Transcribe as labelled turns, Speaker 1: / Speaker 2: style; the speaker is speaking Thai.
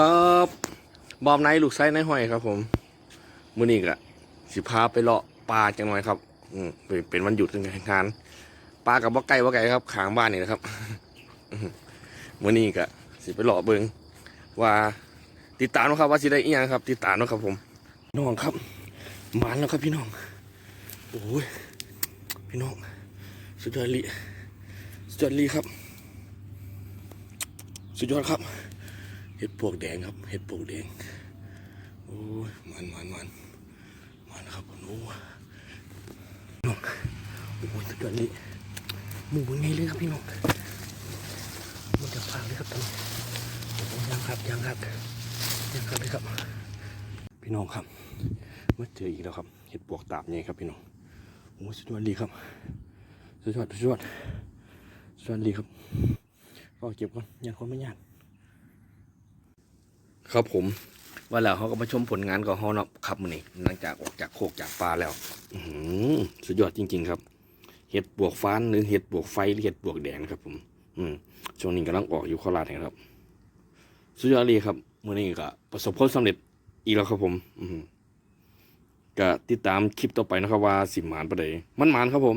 Speaker 1: ครับบอมไนท์ลูกไส้ในห้อยครับ ผมมื้อนี้ก็สิพาไปเลาะปลาจังหน่อยครับ อืมเป็นวันหยุดงานปลากับบ่ไก่บ่ไก่ครับขางบ้านนี่นะครับอื้อหือมื้อนี้ก็สิไปเลาะเบิงว่าติดตามนะครับ ว่าสิได้อีหยังครับ ติดตามนะครับ ผมน้องครับมาแล้วครับพี่น้องโอ้ยพี่น้องสุดยอดลีสุดยอดลีครับ สุดยอดครับ ห็ดปวกแดงครับ เห็ดปวกแดง โอ้ยมันมันมันมันครับโอ้น้องโอ้ยสุดยอดเลยหมูนไงเลยครับพี่น้องมันจะฟังเลยครับตอนนี้ยังครับยังครับยังครับเลยครับ พี่น้องครับมาเจออีกแล้วครับ เห็ดปวกตาบเนี่ยครับพี่น้องโอ้ยสุดยอดเลยครับสุดยอดสุดยอดสุดยอดเลยครับก็เก็บก่อนยังคนไม่ยาก ครับผมว่าแล้วเขาก็มาชมผลงานของเขาเนาะครับมือนี้หลังจากออกจากโคกจากปลาแล้วอือหือสุดยอดจริง ๆ ครับ เห็ดบวกฟ้านหรือเห็ดบวกไฟหรือเห็ดบวกแดงครับ ผม อืมช่วงนี้กำลังออกอยู่โคราชนะครับ สุดยอดเลยครับมือนี้ก็ประสบผลสำเร็จอีกแล้วครับผม อือหือก็ติดตามคลิปต่อไปนะครับว่าสิหมานประเดมันหมานครับผม